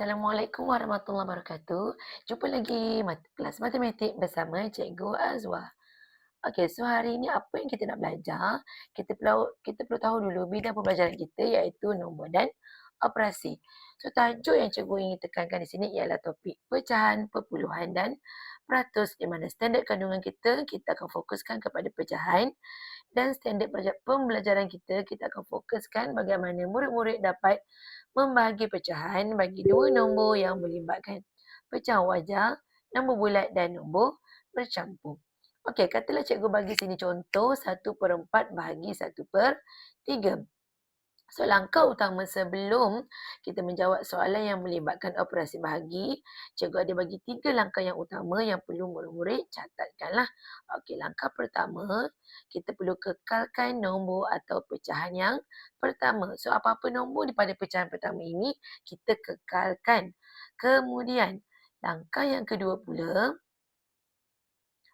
Assalamualaikum warahmatullahi wabarakatuh. Jumpa lagi mat- kelas matematik bersama Cikgu Azwa. Okey, so hari ini apa yang kita nak belajar? Kita perlu kita perlu tahu dulu bidang pembelajaran kita iaitu nombor dan operasi. So tajuk yang cikgu ingin tekankan di sini ialah topik pecahan, perpuluhan dan peratus di mana standard kandungan kita kita akan fokuskan kepada pecahan dan standard pembelajaran kita kita akan fokuskan bagaimana murid-murid dapat membahagi pecahan bagi dua nombor yang melibatkan pecahan wajah, nombor bulat dan nombor bercampur. Okey, katalah cikgu bagi sini contoh 1 per 4 bahagi 1 per 3. So, langkah utama sebelum kita menjawab soalan yang melibatkan operasi bahagi, cikgu ada bagi tiga langkah yang utama yang perlu murid-murid catatkanlah. Okey, langkah pertama, kita perlu kekalkan nombor atau pecahan yang pertama. So, apa-apa nombor pada pecahan pertama ini, kita kekalkan. Kemudian, langkah yang kedua pula,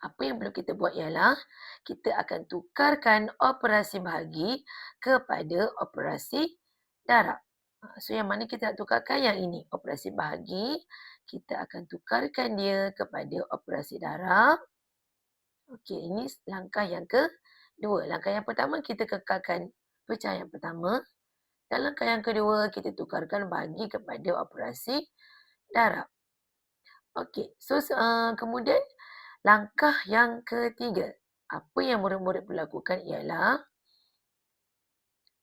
apa yang perlu kita buat ialah kita akan tukarkan operasi bahagi kepada operasi darab. Ha, so yang mana kita nak tukarkan yang ini, operasi bahagi. Kita akan tukarkan dia kepada operasi darab. Okey, ini langkah yang kedua. Langkah yang pertama kita kekalkan pecahan yang pertama. Dan langkah yang kedua kita tukarkan bahagi kepada operasi darab. Okey, so uh, kemudian Langkah yang ketiga, apa yang murid-murid perlu lakukan ialah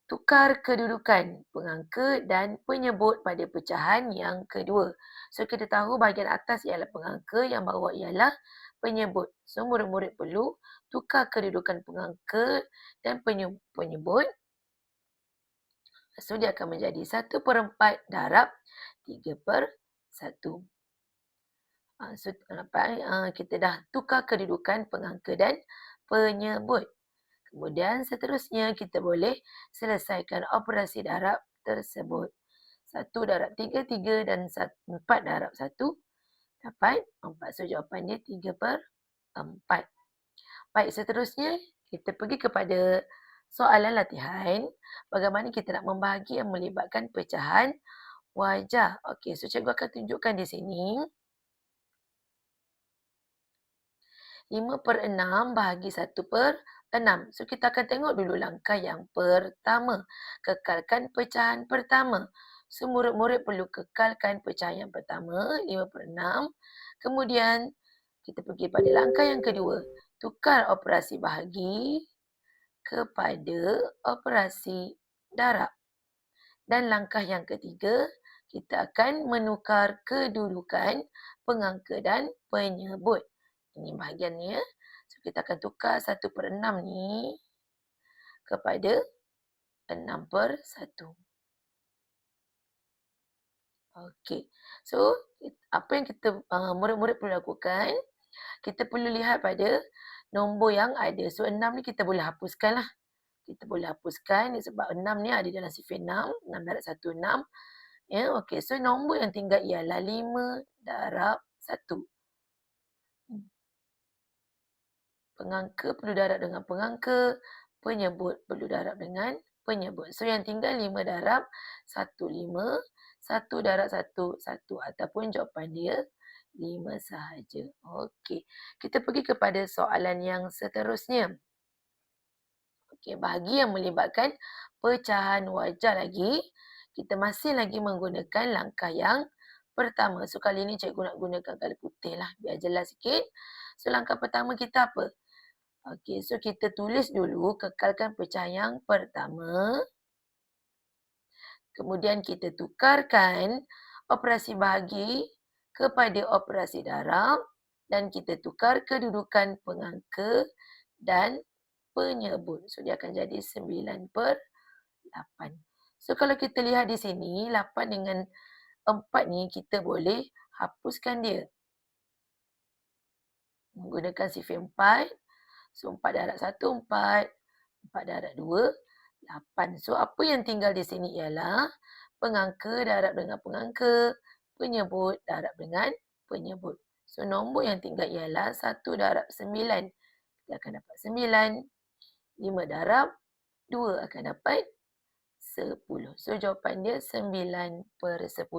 tukar kedudukan pengangka dan penyebut pada pecahan yang kedua. So kita tahu bahagian atas ialah pengangka, yang bawah ialah penyebut. So murid-murid perlu tukar kedudukan pengangka dan penyebut. So dia akan menjadi 1 per 4 darab 3 per 1. Nampak uh, kita dah tukar kedudukan pengangka dan penyebut. Kemudian seterusnya kita boleh selesaikan operasi darab tersebut. Satu darab tiga, tiga dan empat darab satu. Dapat empat. So jawapan dia tiga per empat. Baik, seterusnya kita pergi kepada soalan latihan. Bagaimana kita nak membahagi yang melibatkan pecahan wajah. Okey, so cikgu akan tunjukkan di sini. 5 per 6 bahagi 1 per 6. So kita akan tengok dulu langkah yang pertama. Kekalkan pecahan pertama. So murid-murid perlu kekalkan pecahan yang pertama 5 per 6. Kemudian kita pergi pada langkah yang kedua. Tukar operasi bahagi kepada operasi darab. Dan langkah yang ketiga, kita akan menukar kedudukan pengangka dan penyebut. Ini ya. So kita akan tukar 1 per 6 ni kepada 6 per 1. Okey. So apa yang kita uh, murid-murid perlu lakukan, kita perlu lihat pada nombor yang ada. So 6 ni kita boleh hapuskan lah. Kita boleh hapuskan sebab 6 ni ada dalam sifir 6. 6 darab 1, 6. Ya, okey. So nombor yang tinggal ialah 5 darab 1. Pengangka perlu darab dengan pengangka. Penyebut perlu darab dengan penyebut. So yang tinggal 5 darab 1, 5. 1 darab 1, 1. Ataupun jawapan dia 5 sahaja. Okey. Kita pergi kepada soalan yang seterusnya. Okey, bahagi yang melibatkan pecahan wajah lagi. Kita masih lagi menggunakan langkah yang pertama. So kali ini cikgu nak gunakan kala putih lah. Biar jelas sikit. So langkah pertama kita apa? Okey, so kita tulis dulu kekalkan pecahan yang pertama. Kemudian kita tukarkan operasi bahagi kepada operasi darab dan kita tukar kedudukan pengangka dan penyebut. So dia akan jadi 9 per 8. So kalau kita lihat di sini 8 dengan 4 ni kita boleh hapuskan dia. Menggunakan sifir 4 So 4 darab 1, 4. 4 darab 2, 8. So apa yang tinggal di sini ialah pengangka darab dengan pengangka, penyebut darab dengan penyebut. So nombor yang tinggal ialah 1 darab 9. Kita akan dapat 9. 5 darab 2 akan dapat 10. So jawapan dia 9 per 10.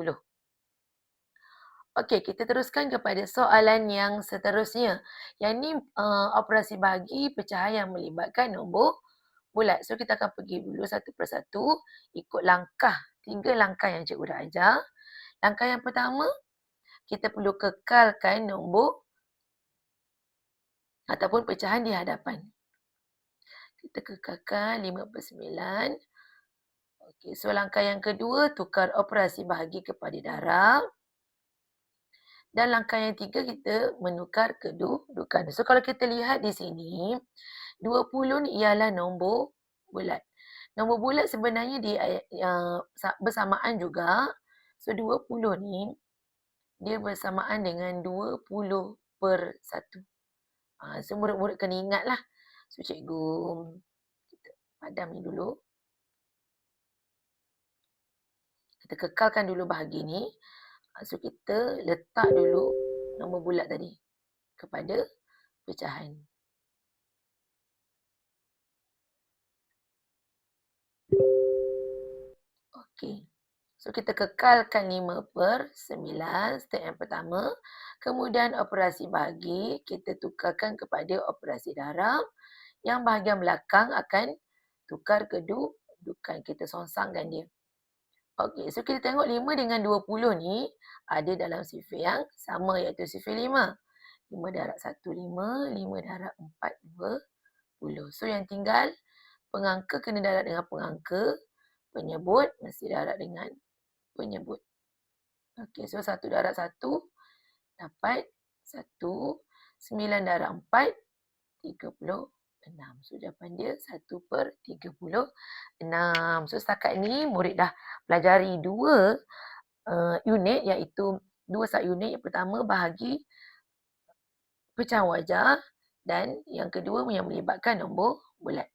Okey, kita teruskan kepada soalan yang seterusnya. Yang ni uh, operasi bahagi pecahan yang melibatkan nombor bulat. So kita akan pergi dulu satu persatu ikut langkah, tiga langkah yang cikgu dah ajar. Langkah yang pertama, kita perlu kekalkan nombor ataupun pecahan di hadapan. Kita kekalkan 5 per 9. Okey, so langkah yang kedua, tukar operasi bahagi kepada darab. Dan langkah yang tiga kita menukar kedudukan. So kalau kita lihat di sini, 20 ni ialah nombor bulat. Nombor bulat sebenarnya di uh, bersamaan juga. So 20 ni dia bersamaan dengan 20 per 1. Uh, so murid-murid kena ingat lah. So cikgu kita padam ni dulu. Kita kekalkan dulu bahagi ni. So kita letak dulu nombor bulat tadi kepada pecahan. Okey. So kita kekalkan 5 per 9 step yang pertama. Kemudian operasi bahagi kita tukarkan kepada operasi darab. Yang bahagian belakang akan tukar kedudukan. Kita songsangkan dia. Okey, so kita tengok 5 dengan 20 ni ada dalam sifir yang sama iaitu sifir 5. 5 darab 1, 5. 5 darab 4, 20. So yang tinggal pengangka kena darab dengan pengangka. Penyebut mesti darab dengan penyebut. Okey, so 1 darab 1 dapat 1. 9 darab 4, 30. 6. So jawapan dia 1 per 36. So setakat ni murid dah pelajari dua uh, unit iaitu dua unit. Yang pertama bahagi pecahan wajah dan yang kedua yang melibatkan nombor bulat.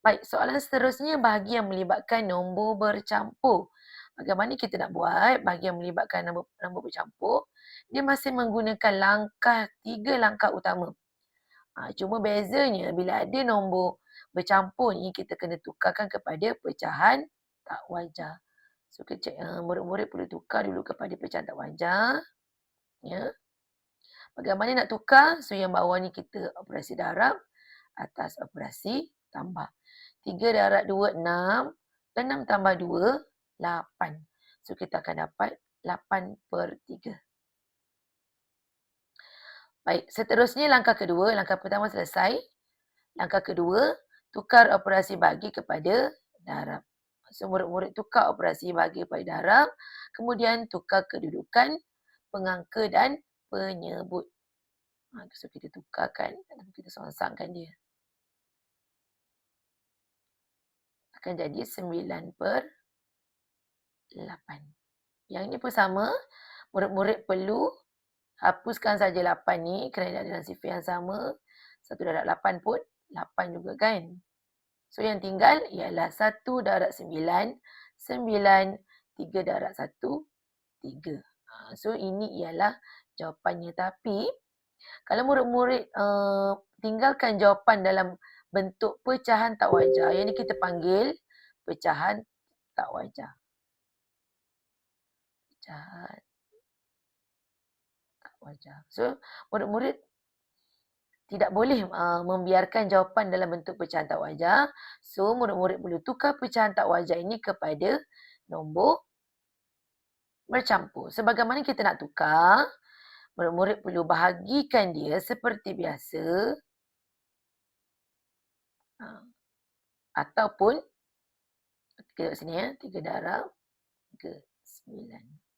Baik, soalan seterusnya bahagi yang melibatkan nombor bercampur. Bagaimana kita nak buat bahagi yang melibatkan nombor, nombor bercampur? Dia masih menggunakan langkah, tiga langkah utama. Ha, cuma bezanya bila ada nombor bercampur ni kita kena tukarkan kepada pecahan tak wajar. So kecek uh, murid-murid perlu tukar dulu kepada pecahan tak wajar. Ya. Bagaimana nak tukar? So yang bawah ni kita operasi darab atas operasi tambah. 3 darab 2 6 dan 6 tambah 2 8. So kita akan dapat 8 per 3. Baik, seterusnya langkah kedua. Langkah pertama selesai. Langkah kedua, tukar operasi bagi kepada darab. So, murid-murid tukar operasi bagi kepada darab. Kemudian tukar kedudukan pengangka dan penyebut. Ha, so, kita tukarkan. Kita songsangkan dia. Akan jadi 9 per 8. Yang ini pun sama. Murid-murid perlu hapuskan saja 8 ni kerana ada dalam sifir yang sama. 1 darab 8 pun 8 juga kan. So yang tinggal ialah 1 darab 9, 9, 3 darab 1, 3. Ha, so ini ialah jawapannya. Tapi kalau murid-murid uh, tinggalkan jawapan dalam bentuk pecahan tak wajar. Yang ni kita panggil pecahan tak wajar. Pecahan wajar. So, murid-murid tidak boleh uh, membiarkan jawapan dalam bentuk pecahan tak wajar. So, murid-murid perlu tukar pecahan tak wajar ini kepada nombor bercampur. Sebagaimana kita nak tukar, murid-murid perlu bahagikan dia seperti biasa. Uh, ataupun, kita tengok sini ya, tiga darab, tiga, sembilan.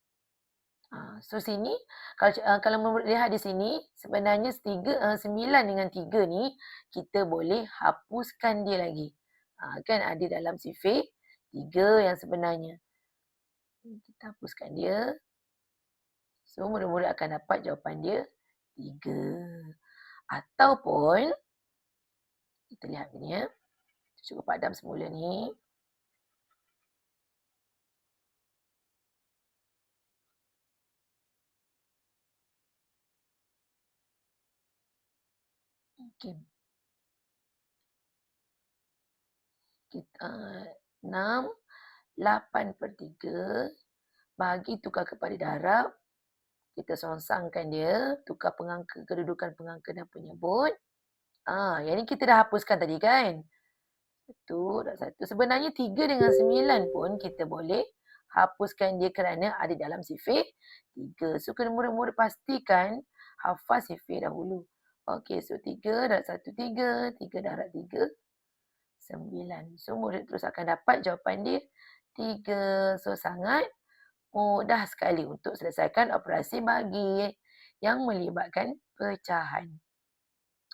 Ha, so sini kalau uh, kalau melihat di sini sebenarnya tiga uh, sembilan dengan tiga ni kita boleh hapuskan dia lagi. Ha, kan ada dalam sifir tiga yang sebenarnya. Kita hapuskan dia. So murid-murid akan dapat jawapan dia tiga. Ataupun kita lihat ni ya. Cuba padam semula ni. Okey. Kita uh, 6, 8 per 3 bagi tukar kepada darab. Kita songsangkan dia, tukar pengangka, kedudukan pengangka dan penyebut. Ah, yang ni kita dah hapuskan tadi kan? Satu dan satu. Sebenarnya tiga dengan sembilan pun kita boleh hapuskan dia kerana ada dalam sifir tiga. So kena mula-mula pastikan hafaz sifir dahulu. Okey, so tiga darab satu tiga, tiga darab tiga, sembilan. So murid terus akan dapat jawapan dia tiga. So sangat mudah sekali untuk selesaikan operasi bagi yang melibatkan pecahan.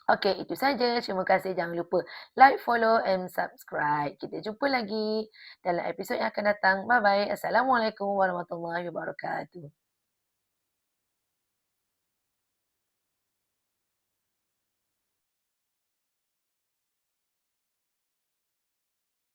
Okey, itu saja. Terima kasih. Jangan lupa like, follow and subscribe. Kita jumpa lagi dalam episod yang akan datang. Bye-bye. Assalamualaikum warahmatullahi wabarakatuh.